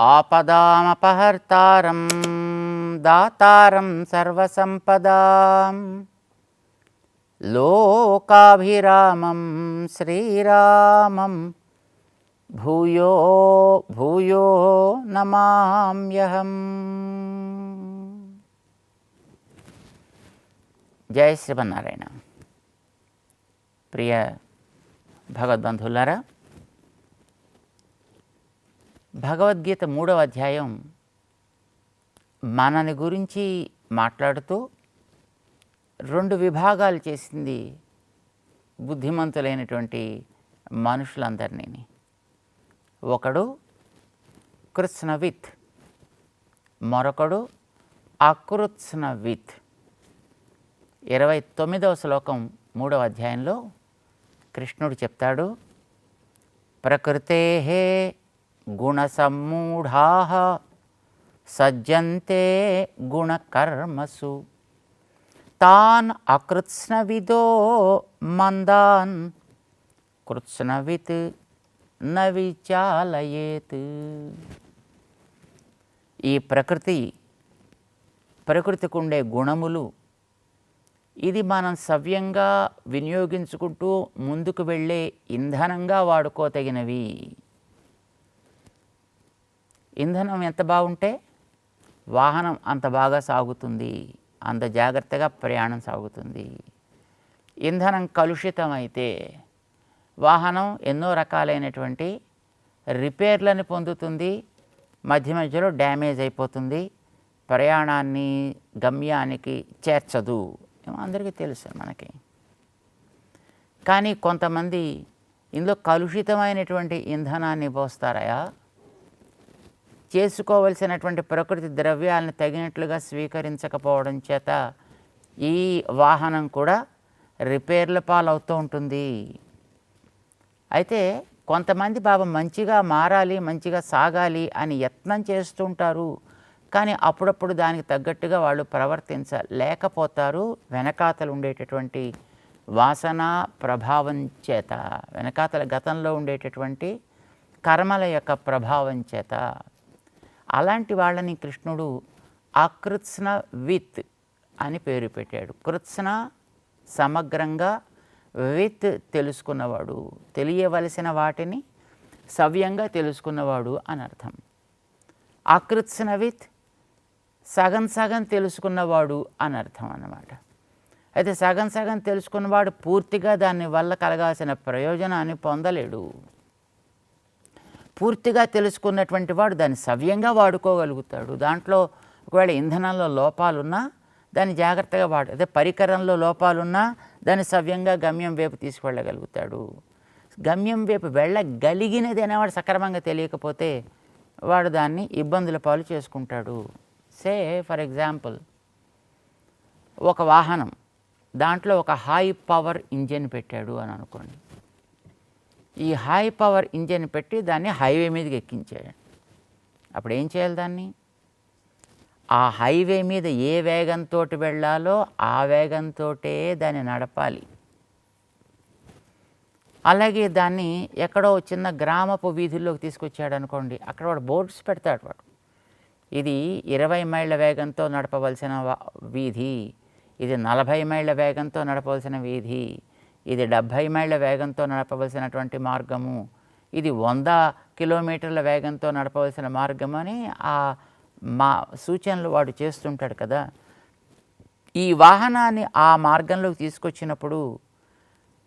ఆపదామపహర్తారం దాతారం సర్వసంపదాం. లోకాభిరామం శ్రీరామం భూయో భూయో నమామ్యహం. జయ శ్రీమన్నారాయణ. ప్రియ భగవద్బంధులారా భగవద్గీత మూడవ అధ్యాయం మనని గురించి మాట్లాడుతూ రెండు విభాగాలు చేసింది బుద్ధిమంతులైనటువంటి మనుషులందరినీ. ఒకడు కృత్స్నవిత్ మరొకడు అకృత్స్నవిత్. ఇరవై తొమ్మిదవ శ్లోకం మూడవ అధ్యాయంలో కృష్ణుడు చెప్తాడు ప్రకృతే గుణసమ్మూఢా సజ్జంతే గుణకర్మసు. తాన్ అకృత్స్నవిదో మందాన్ కృత్స్నవిత్ న విచాలయేత్ ఈ ప్రకృతి ప్రకృతికి ఉండే గుణములు ఇది మనం సవ్యంగా వినియోగించుకుంటూ ముందుకు వెళ్ళే ఇంధనంగా వాడుకోతగినవి. ఇంధనం ఎంత బాగుంటే వాహనం అంత బాగా సాగుతుంది. అంత జాగ్రత్తగా ప్రయాణం సాగుతుంది. ఇంధనం కలుషితమైతే వాహనం ఎన్నో రకాలైనటువంటి రిపేర్లను పొందుతుంది. మధ్య మధ్యలో డ్యామేజ్ అయిపోతుంది. ప్రయాణాన్ని గమ్యానికి చేర్చదు. ఏమో అందరికీ తెలుసు మనకి. కానీ కొంతమంది ఇందులో కలుషితమైనటువంటి ఇంధనాన్ని పోస్తారయా? చేసుకోవలసినటువంటి ప్రకృతి ద్రవ్యాలను తగినట్లుగా స్వీకరించకపోవడం చేత ఈ వాహనం కూడా రిపేర్ల పాలవుతూ ఉంటుంది. అయితే కొంతమంది బాబా మంచిగా మారాలి మంచిగా సాగాలి అని యత్నం చేస్తుంటారు కానీ అప్పుడప్పుడు దానికి తగ్గట్టుగా వాళ్ళు ప్రవర్తించలేకపోతారు. వెనకాతలు ఉండేటటువంటి వాసన ప్రభావం చేత వెనకాతల గతంలో ఉండేటటువంటి కర్మల యొక్క ప్రభావం చేత అలాంటి వాళ్ళని కృష్ణుడు అకృత్స్న విత్ అని పేరు పెట్టాడు. కృత్స్న సమగ్రంగా విత్ తెలుసుకున్నవాడు తెలియవలసిన వాటిని సవ్యంగా తెలుసుకున్నవాడు అని అర్థం. అకృత్స్న విత్ సగం సగం తెలుసుకున్నవాడు అని అర్థం అన్నమాట. అయితే సగం సగం తెలుసుకున్నవాడు పూర్తిగా దాని వల్ల కలగాల్సిన ప్రయోజనాన్ని పొందలేడు. పూర్తిగా తెలుసుకున్నటువంటి వాడు దాన్ని సవ్యంగా వాడుకోగలుగుతాడు. దాంట్లో ఒకవేళ ఇంధనంలో లోపాలున్నా దాన్ని జాగ్రత్తగా వాడు అదే పరికరంలో లోపాలున్నా దాన్ని సవ్యంగా గమ్యం వైపు తీసుకువెళ్ళగలుగుతాడు గమ్యం వైపు వెళ్ళగలిగినది అనేవాడు సక్రమంగా తెలియకపోతే వాడు దాన్ని ఇబ్బందుల పాలు చేసుకుంటాడు. సే ఫర్ ఎగ్జాంపుల్ ఒక వాహనం దాంట్లో ఒక హై పవర్ ఇంజిన్ పెట్టాడు అని అనుకోండి. ఈ హై పవర్ ఇంజిన్ పెట్టి దాన్ని హైవే మీదకి ఎక్కించాడు. అప్పుడు ఏం చేయాలి దాన్ని? ఆ హైవే మీద ఏ వేగంతో వెళ్ళాలో ఆ వేగంతో దాన్ని నడపాలి. అలాగే దాన్ని ఎక్కడో చిన్న గ్రామపు వీధుల్లోకి తీసుకొచ్చాడు అనుకోండి అక్కడ వాడు బోర్డ్స్ పెడతాడు వాడు. ఇది ఇరవై మైళ్ళ వేగంతో నడపవలసిన వీధి. ఇది నలభై మైళ్ళ వేగంతో నడపవలసిన వీధి. ఇది డెబ్భై మైళ్ళ వేగంతో నడపవలసినటువంటి మార్గము. ఇది వంద కిలోమీటర్ల వేగంతో నడపవలసిన మార్గం అని ఆ మా సూచనలు వాడు చేస్తుంటాడు కదా. ఈ వాహనాన్ని ఆ మార్గంలోకి తీసుకొచ్చినప్పుడు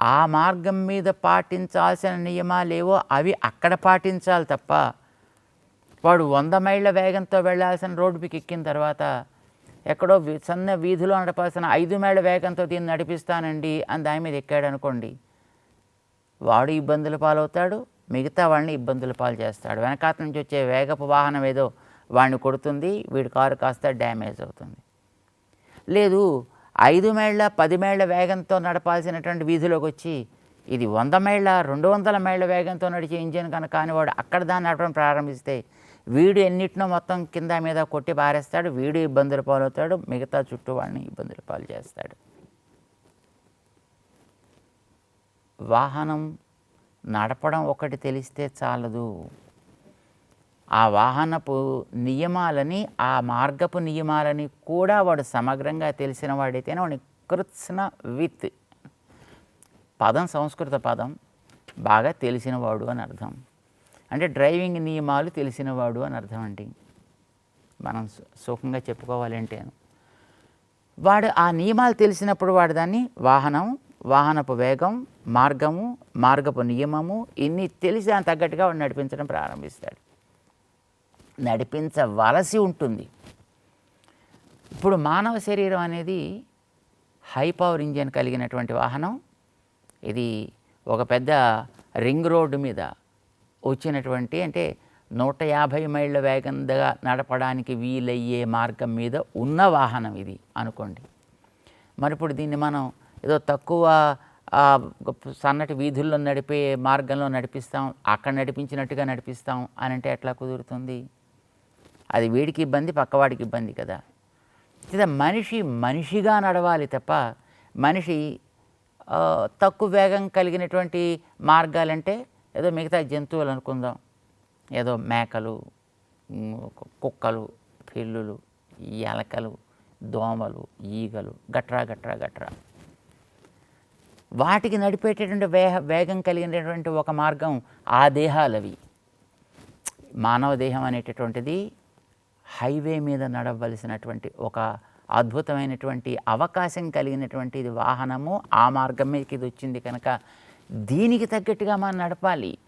ఆ మార్గం మీద పాటించాల్సిన నియమాలేవో అవి అక్కడ పాటించాలి తప్ప వాడు వంద మైళ్ళ వేగంతో వెళ్ళాల్సిన రోడ్డు ఎక్కిన తర్వాత ఎక్కడో సన్న వీధిలో నడపాల్సిన ఐదు మైళ్ళ వేగంతో దీన్ని నడిపిస్తానండి అని దాని మీద ఎక్కాడు అనుకోండి వాడు ఇబ్బందుల పాలవుతాడు మిగతా వాళ్ళని ఇబ్బందుల పాలు చేస్తాడు. వెనకాత నుంచి వచ్చే వేగపు వాహనం ఏదో వాడిని కొడుతుంది వీడి కారు కాస్త డ్యామేజ్ అవుతుంది. లేదు ఐదు మైళ్ళ పది మైళ్ళ వేగంతో నడపాల్సినటువంటి వీధిలోకి వచ్చి ఇది వంద మైళ్ళ రెండు వందల మైళ్ళ వేగంతో నడిచే ఇంజిన్ కనుక కానీ వాడు అక్కడ దాన్ని నడపడం ప్రారంభిస్తే వీడు ఎన్నిటినో మొత్తం కింద మీద కొట్టి పారేస్తాడు వీడు ఇబ్బందులు పాలవుతాడు మిగతా చుట్టూ వాడిని ఇబ్బందులు పాలు చేస్తాడు. వాహనం నడపడం ఒకటి తెలిస్తే చాలదు. ఆ వాహనపు నియమాలని ఆ మార్గపు నియమాలని కూడా వాడు సమగ్రంగా తెలిసిన వాడైతేనే వాడిని కృత్స్న విత్. పదం సంస్కృత పదం బాగా తెలిసినవాడు అని అర్థం. అంటే డ్రైవింగ్ నియమాలు తెలిసినవాడు అని అర్థం అండి. మనం సుఖంగా చెప్పుకోవాలంటే వాడు ఆ నియమాలు తెలిసినప్పుడు వాడు దాన్ని వాహనం వాహనపు వేగం మార్గము మార్గపు నియమము ఇన్ని తెలిసి దాని తగ్గట్టుగా వాడు నడిపించడం ప్రారంభిస్తాడు. నడిపించవలసి ఉంటుంది. ఇప్పుడు మానవ శరీరం అనేది హై పవర్ ఇంజిన్ కలిగినటువంటి వాహనం. ఇది ఒక పెద్ద రింగ్ రోడ్డు మీద వచ్చినటువంటి అంటే నూట యాభై మైళ్ళ వేగంగా నడపడానికి వీలయ్యే మార్గం మీద ఉన్న వాహనం ఇది అనుకోండి. మరి ఇప్పుడు దీన్ని మనం ఏదో తక్కువ సన్నటి వీధుల్లో నడిపే మార్గంలో నడిపిస్తాం అక్కడ నడిపించినట్టుగా నడిపిస్తాం అని అంటే ఎట్లా కుదురుతుంది? అది వీడికి ఇబ్బంది పక్కవాడికి ఇబ్బంది కదా. లేదా మనిషి మనిషిగా నడవాలి తప్ప మనిషి తక్కువ వేగం కలిగినటువంటి మార్గాలంటే ఏదో మిగతా జంతువులు అనుకుందాం. ఏదో మేకలు కుక్కలు పిల్లులు ఎలకలు దోమలు ఈగలు గట్రా గట్రా గట్రా. వాటికి నడిపేటటువంటి వేగ వేగం కలిగినటువంటి ఒక మార్గం ఆ దేహాలవి. మానవ దేహం అనేటటువంటిది హైవే మీద నడవలసినటువంటి ఒక అద్భుతమైనటువంటి అవకాశం కలిగినటువంటిది వాహనము. ఆ మార్గం మీదకి ఇది వచ్చింది కనుక దీనికి తగ్గట్టుగా మనం నడపాలి.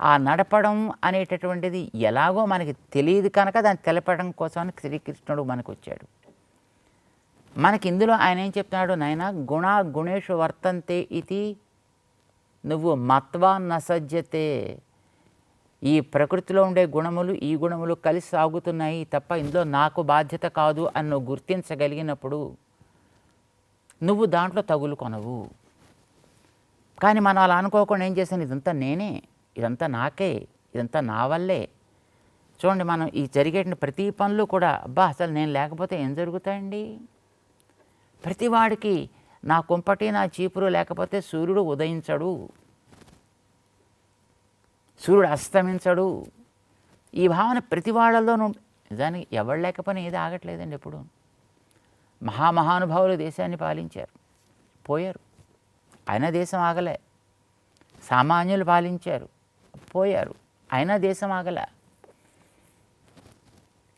ఆ నడపడం అనేటటువంటిది ఎలాగో మనకి తెలియదు కనుక దాన్ని తెలపడం కోసం శ్రీకృష్ణుడు మనకు వచ్చాడు మనకి ఇందులో ఆయన ఏం చెప్తున్నాడు నాయన? గుణ గుణేషు వర్తంతే ఇది నువ్వు మత్వా నసజ్యతే. ఈ ప్రకృతిలో ఉండే గుణములు ఈ గుణములు కలిసి సాగుతున్నాయి తప్ప ఇందులో నాకు బాధ్యత కాదు అని నువ్వు గుర్తించగలిగినప్పుడు నువ్వు దాంట్లో తగులుకొనవు. కానీ మనం అలా అనుకోకుండా ఏం చేశాను ఇదంతా నేనే ఇదంతా నాకే ఇదంతా నా వల్లే. చూడండి మనం ఈ జరిగే ప్రతి పనులు కూడా అబ్బా అసలు నేను లేకపోతే ఏం జరుగుతాయండి? ప్రతివాడికి నా కుంపటి నా చీపురు లేకపోతే సూర్యుడు ఉదయించడు. సూర్యుడు అస్తమించడు. ఈ భావన ప్రతి వాళ్ళలోనూ నిజానికి ఎవరు లేకపోయినా ఏది ఆగట్లేదండి ఎప్పుడు. మహామహానుభావులు దేశాన్ని పాలించారు. పోయారు. అయినా దేశం ఆగలే. సామాన్యులు పాలించారు పోయారు. అయినా దేశం ఆగలే.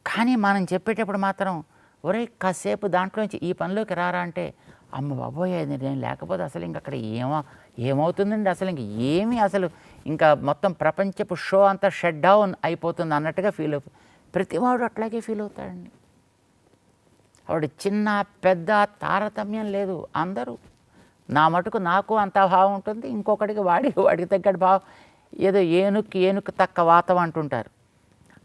కానీ మనం చెప్పేటప్పుడు మాత్రం ఒరే కాసేపు దాంట్లోంచి ఈ పనిలోకి రారా అంటే అమ్మ బాబోయ్ నేను లేకపోతే అసలు ఇంక అక్కడ ఏమో ఏమవుతుందండి? అసలు ఇంక ఏమీ అసలు ఇంకా మొత్తం ప్రపంచపు షో అంతా షట్ డౌన్ అయిపోతుంది అన్నట్టుగా ఫీల్ అవుతుంది. ప్రతివాడు అట్లాగే ఫీల్ అవుతాడండి. వాడు చిన్న పెద్ద తారతమ్యం లేదు. అందరూ నా మటుకు నాకు అంత భావం ఉంటుంది. ఇంకొకటికి వాడికి వాడికి తగ్గట్టు భావం. ఏదో ఏనుక్కి ఏనుక్కి తక్క వాతం అంటుంటారు.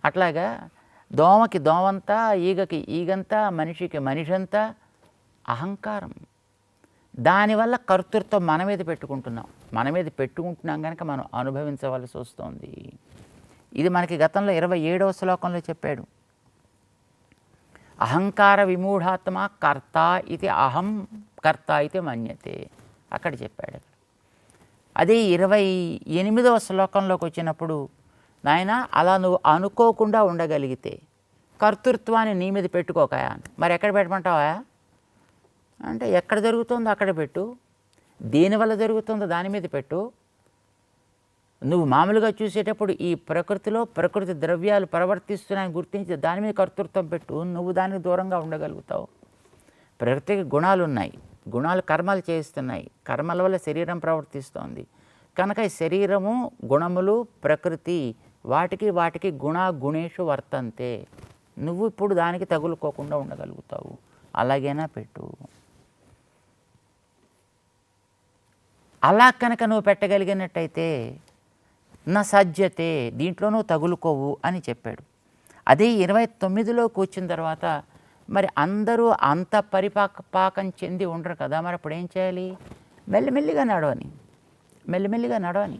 అట్లాగా దోమకి దోమంతా ఈగకి ఈగంతా మనిషికి మనిషంతా అహంకారం. దానివల్ల కర్తృత్వం మన మీద పెట్టుకుంటున్నాం. మన మీద పెట్టుకుంటున్నాం కనుక మనం అనుభవించవలసి వస్తుంది. ఇది మనకి గతంలో ఇరవై ఏడవ శ్లోకంలో చెప్పాడు. అహంకార విమూఢాత్మ కర్త ఇది అహం. కర్త అయితే మన్యతే. అక్కడ చెప్పాడు అదే ఇరవై ఎనిమిదవ శ్లోకంలోకి వచ్చినప్పుడు నాయన అలా నువ్వు అనుకోకుండా ఉండగలిగితే కర్తృత్వాన్ని నీ మీద పెట్టుకోకయా మరి ఎక్కడ పెట్టమంటావా? అంటే ఎక్కడ జరుగుతుందో అక్కడ పెట్టు. దేనివల్ల జరుగుతుందో దాని మీద పెట్టు. నువ్వు మామూలుగా చూసేటప్పుడు ఈ ప్రకృతిలో ప్రకృతి ద్రవ్యాలు ప్రవర్తిస్తున్నాయని గుర్తించి దాని మీద కర్తృత్వం పెట్టు. నువ్వు దానికి దూరంగా ఉండగలుగుతావు. ప్రకృతికి గుణాలు ఉన్నాయి గుణాలు కర్మలు చేస్తున్నాయి కర్మల వల్ల శరీరం ప్రవర్తిస్తోంది. కనుక ఈ శరీరము గుణములు ప్రకృతి వాటికి వాటికి గుణ గుణేషు వర్తంతే. నువ్వు ఇప్పుడు దానికి తగులుకోకుండా ఉండగలుగుతావు. అలాగైనా పెట్టు. అలా కనుక నువ్వు పెట్టగలిగినట్టయితే నా సజ్జతే దీంట్లో నువ్వు తగులుకోవు అని చెప్పాడు. అదే ఇరవై తొమ్మిదిలోకి వచ్చిన తర్వాత మరి అందరూ అంత పరిపాక పాకం చెంది ఉండరు కదా మరి అప్పుడు ఏం చేయాలి? మెల్లిమెల్లిగా నడవని మెల్లిమెల్లిగా నడవని.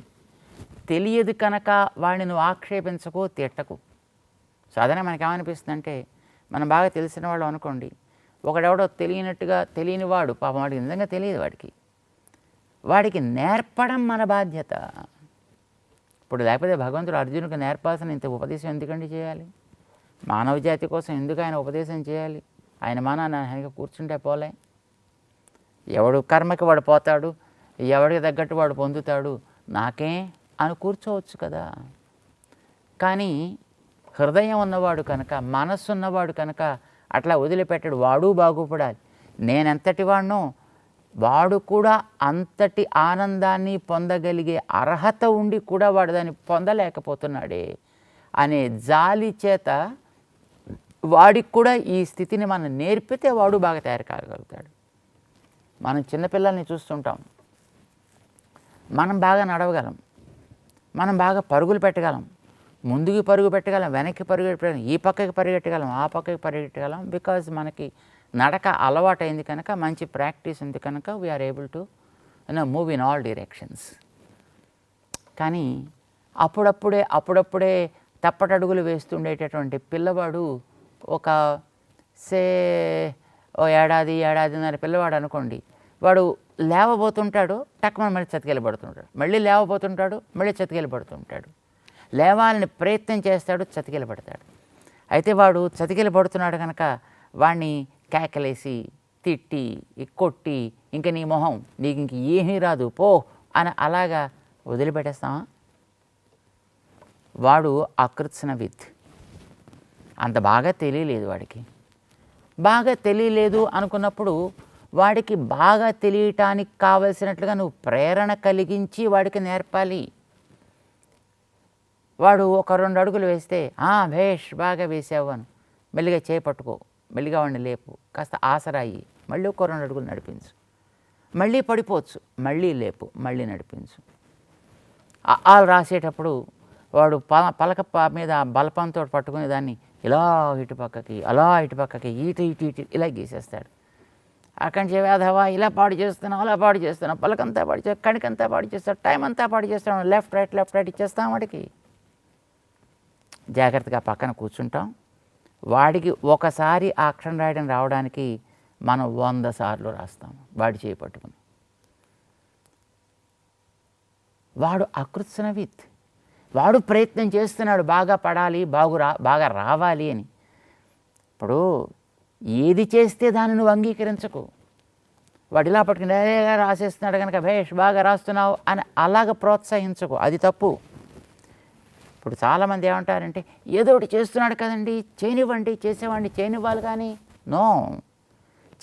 తెలియదు కనుక వాడిని నువ్వు ఆక్షేపించకు తిట్టకు. సాధారణ మనకేమనిపిస్తుందంటే మనం బాగా తెలిసిన వాళ్ళు అనుకోండి ఒకడెవడో తెలియనట్టుగా తెలియని వాడు పాపం వాడికి నిజంగా తెలియదు వాడికి. వాడికి నేర్పడం మన బాధ్యత. ఇప్పుడు లేకపోతే భగవంతుడు అర్జునుడికి నేర్పాల్సిన ఇంత ఉపదేశం ఎందుకండి చేయాలి? మానవ జాతి కోసం ఎందుకు ఆయన ఉపదేశం చేయాలి? ఆయన మానాన్ని ఆయన కూర్చుంటే పోలే. ఎవడు కర్మకి వాడు పోతాడు ఎవడికి తగ్గట్టు వాడు పొందుతాడు నాకే అని కూర్చోవచ్చు కదా. కానీ హృదయం ఉన్నవాడు కనుక మనస్సు ఉన్నవాడు కనుక అట్లా వదిలిపెట్టాడు వాడు బాగుపడాలి. నేనెంతటి వాడినో వాడు కూడా అంతటి ఆనందాన్ని పొందగలిగే అర్హత ఉండి కూడా వాడు దాన్ని పొందలేకపోతున్నాడే అనే జాలి చేత వాడికి కూడా ఈ స్థితిని మనం నేర్పితే వాడు బాగా తయారు కాగలుగుతాడు. మనం చిన్నపిల్లల్ని చూస్తుంటాం. మనం బాగా నడవగలం. మనం బాగా పరుగులు పెట్టగలం. ముందుకు పరుగు పెట్టగలం వెనక్కి పరుగు పెట్టగలం ఈ పక్కకి పరిగెట్టగలం ఆ పక్కకి పరిగెట్టగలం బికాజ్ మనకి నడక అలవాటైంది కనుక మంచి ప్రాక్టీస్ ఉంది కనుక we're able to you know move in all directions కానీ అప్పుడప్పుడే అప్పుడప్పుడే తప్పటడుగులు వేస్తుండేటటువంటి పిల్లవాడు ఒక సే ఓ ఏడాది ఏడాదిన్నర పిల్లవాడు అనుకోండి వాడు లేవబోతుంటాడు టక్మని మళ్ళీ చతికెళ్ళి పడుతుంటాడు మళ్ళీ లేవబోతుంటాడు మళ్ళీ చతికెళ్ళి పడుతుంటాడు లేవాలని ప్రయత్నం చేస్తాడు చతికెళ్ళి పడతాడు అయితే వాడు చతికెళ్ళి పడుతున్నాడు కనుక వాణ్ణి కేకలేసి తిట్టి కొట్టి ఇంక నీ మొహం నీకు ఇంక ఏమీ రాదు పో అని అలాగా వదిలిపెట్టేస్తామా వాడు అకృత్సన విత్. అంత బాగా తెలియలేదు వాడికి. బాగా తెలియలేదు అనుకున్నప్పుడు వాడికి బాగా తెలియటానికి కావలసినట్లుగా నువ్వు ప్రేరణ కలిగించి వాడికి నేర్పాలి. వాడు ఒక రెండు అడుగులు వేస్తే "ఆ, భేష్ బాగా వేసావు అని. మెల్లిగా చేపట్టుకో మెల్లిగా వాడిని లేపు. కాస్త ఆసరాయి మళ్ళీ ఒక రెండు అడుగులు నడిపించు. మళ్ళీ పడిపోవచ్చు. మళ్ళీ లేపు. మళ్ళీ నడిపించు. వాళ్ళు ఆలు రాసేటప్పుడు వాడు ప పలక మీద బలపంతో పట్టుకుని దాన్ని ఇలా ఇటుపక్కకి అలా ఇటుపక్కకి పక్కకి ఇటు ఇటు ఇలా గీసేస్తాడు. అక్కడి వేధవా ఇలా పాడు చేస్తున్నావు అలా పాడు చేస్తున్నావు పలకంతా పాడు చేస్తావు కణికంతా పాడు చేస్తాడు టైం అంతా పాడు చేస్తాం లెఫ్ట్ రైట్ లెఫ్ట్ రైట్ ఇచ్చేస్తాం వాడికి. జాగ్రత్తగా పక్కన కూర్చుంటాం. వాడికి ఒకసారి ఆ అక్షరం రాయడం రావడానికి మనం వంద సార్లు రాస్తాం వాడి చేయి పట్టుకుని. వాడు అకృత్సనవిత్ వాడు ప్రయత్నం చేస్తున్నాడు బాగా పడాలి బాగు రా బాగా రావాలి అని. ఇప్పుడు ఏది చేస్తే దాన్ని నువ్వు అంగీకరించకు. వాడు ఇలా పట్టుకుని రాసేస్తున్నాడు కనుక భేష్ బాగా రాస్తున్నావు అని అలాగ ప్రోత్సహించకు. అది తప్పు. ఇప్పుడు చాలామంది ఏమంటారంటే ఏదో ఒకటి చేస్తున్నాడు కదండి చేయనివ్వండి చేసేవాడిని చేయనివ్వాలి కానీ నో.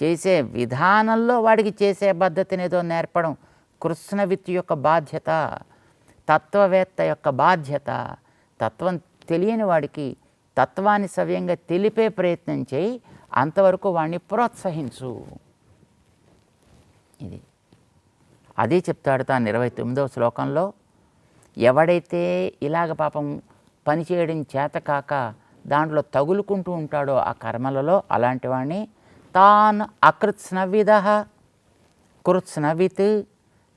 చేసే విధానంలో వాడికి చేసే పద్ధతిని ఏదో నేర్పడం కృష్ణవిత్ యొక్క బాధ్యత. తత్వవేత్త యొక్క బాధ్యత తత్వం తెలియని వాడికి తత్వాన్ని సవ్యంగా తెలిపే ప్రయత్నం చేయి అంతవరకు వాడిని ప్రోత్సహించు. ఇది. అదే చెప్తాడు తాను ఇరవై తొమ్మిదవ శ్లోకంలో. ఎవడైతే ఇలాగ పాపం పని చేయడం చేత కాక దాంట్లో తగులుకుంటూ ఉంటాడో ఆ కర్మలలో అలాంటి వాడిని తాన్ అకృత్స్నవిద కృత్స్నవిత్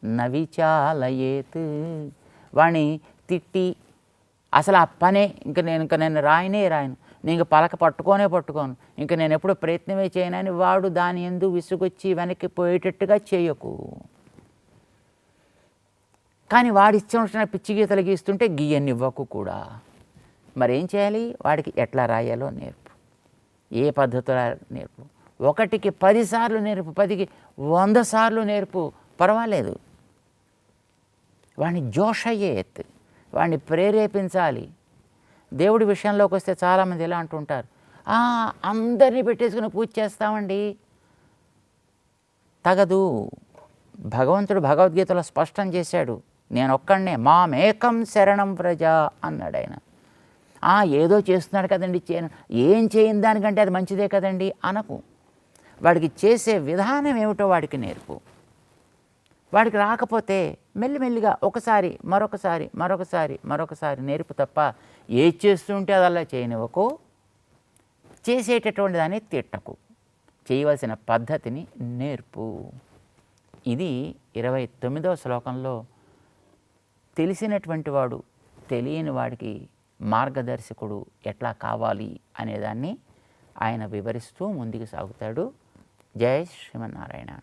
నవిచాలయేత్. వాణ్ణి తిట్టి అసలు ఆ పనే ఇంక నేను ఇంక నేను రాయనే రాయను. నేను ఇంక పలక పట్టుకోనే పట్టుకోను. ఇంక నేను ఎప్పుడు ప్రయత్నమే చేయనని వాడు దాని ఎందు విసుగొచ్చి వెనక్కి పోయేటట్టుగా చేయకు. కానీ వాడి ఇష్టం పిచ్చి గీతలు గీస్తుంటే గీయనివ్వకు కూడా. మరి ఏం చేయాలి? వాడికి ఎట్లా రాయాలో నేర్పు. ఏ పద్ధతిలో నేర్పు? ఒకటికి పదిసార్లు నేర్పు పదికి వంద సార్లు నేర్పు. పర్వాలేదు. వాడిని జోషయ్యేత్ వాడిని ప్రేరేపించాలి. దేవుడి విషయంలోకి వస్తే చాలామంది ఎలా అంటుంటారు అందరినీ పెట్టేసుకుని పూజ చేస్తామండి. తగదు. భగవంతుడు భగవద్గీతలో స్పష్టం చేశాడు. నేను ఒక్కడనే మామేకం శరణం ప్రజ అన్నాడు ఆయన. "ఆ, ఏదో చేస్తున్నాడు కదండి చేయను ఏం చేయని దానికంటే అది మంచిదే కదండి అనకు. వాడికి చేసే విధానం ఏమిటో వాడికి నేర్పు. వాడికి రాకపోతే మెల్లిమెల్లిగా ఒకసారి మరొకసారి మరొకసారి మరొకసారి నేర్పు తప్ప ఏ చేస్తుంటే అది అలా చేయనివ్వకు. చేసేటటువంటి దాన్ని తిట్టకు. చేయవలసిన పద్ధతిని నేర్పు. ఇది ఇరవై తొమ్మిదవ శ్లోకంలో తెలిసినటువంటి వాడు తెలియని వాడికి మార్గదర్శకుడు ఎట్లా కావాలి అనేదాన్ని ఆయన వివరిస్తూ ముందుకు సాగుతాడు. జై శ్రీమన్నారాయణ.